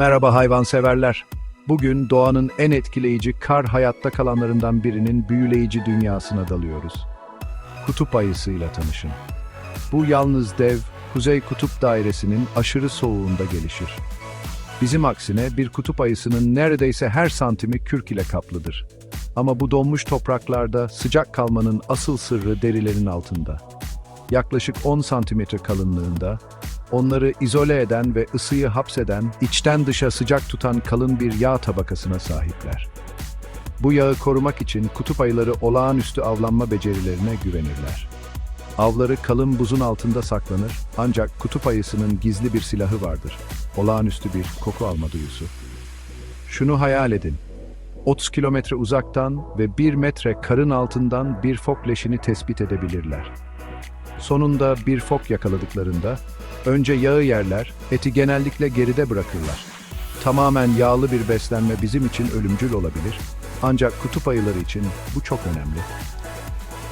Merhaba hayvanseverler. Bugün doğanın en etkileyici kar hayatta kalanlarından birinin büyüleyici dünyasına dalıyoruz. Kutup ayısıyla tanışın. Bu yalnız dev, Kuzey Kutup Dairesi'nin aşırı soğuğunda gelişir. Bizim aksine bir kutup ayısının neredeyse her santimi kürk ile kaplıdır. Ama bu donmuş topraklarda sıcak kalmanın asıl sırrı derilerin altında. Yaklaşık 10 santimetre kalınlığında, onları izole eden ve ısıyı hapseden, içten dışa sıcak tutan kalın bir yağ tabakasına sahipler. Bu yağı korumak için kutup ayıları olağanüstü avlanma becerilerine güvenirler. Avları kalın buzun altında saklanır ancak kutup ayısının gizli bir silahı vardır. Olağanüstü bir koku alma duyusu. Şunu hayal edin. 30 kilometre uzaktan ve 1 metre karın altından bir fok leşini tespit edebilirler. Sonunda bir fok yakaladıklarında önce yağı yerler, eti genellikle geride bırakırlar. Tamamen yağlı bir beslenme bizim için ölümcül olabilir ancak kutup ayıları için bu çok önemli.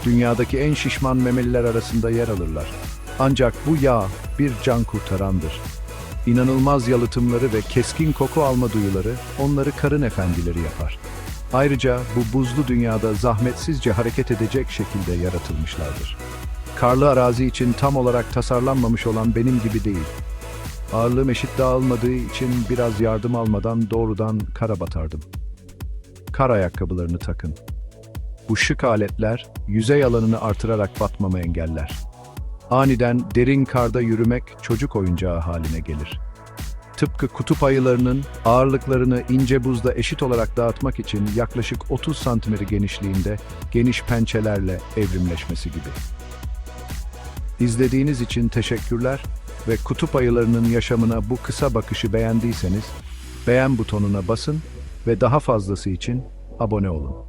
Dünyadaki en şişman memeliler arasında yer alırlar. Ancak bu yağ bir can kurtarandır. İnanılmaz yalıtımları ve keskin koku alma duyuları onları karın efendileri yapar. Ayrıca bu buzlu dünyada zahmetsizce hareket edecek şekilde yaratılmışlardır. Karlı arazi için tam olarak tasarlanmamış olan benim gibi değil. Ağırlığım eşit dağılmadığı için biraz yardım almadan doğrudan kara batardım. Kar ayakkabılarını takın. Bu şık aletler yüzey alanını artırarak batmamı engeller. Aniden derin karda yürümek çocuk oyuncağı haline gelir. Tıpkı kutup ayılarının ağırlıklarını ince buzda eşit olarak dağıtmak için yaklaşık 30 santimetre genişliğinde geniş pençelerle evrimleşmesi gibi. İzlediğiniz için teşekkürler ve kutup ayılarının yaşamına bu kısa bakışı beğendiyseniz beğen butonuna basın ve daha fazlası için abone olun.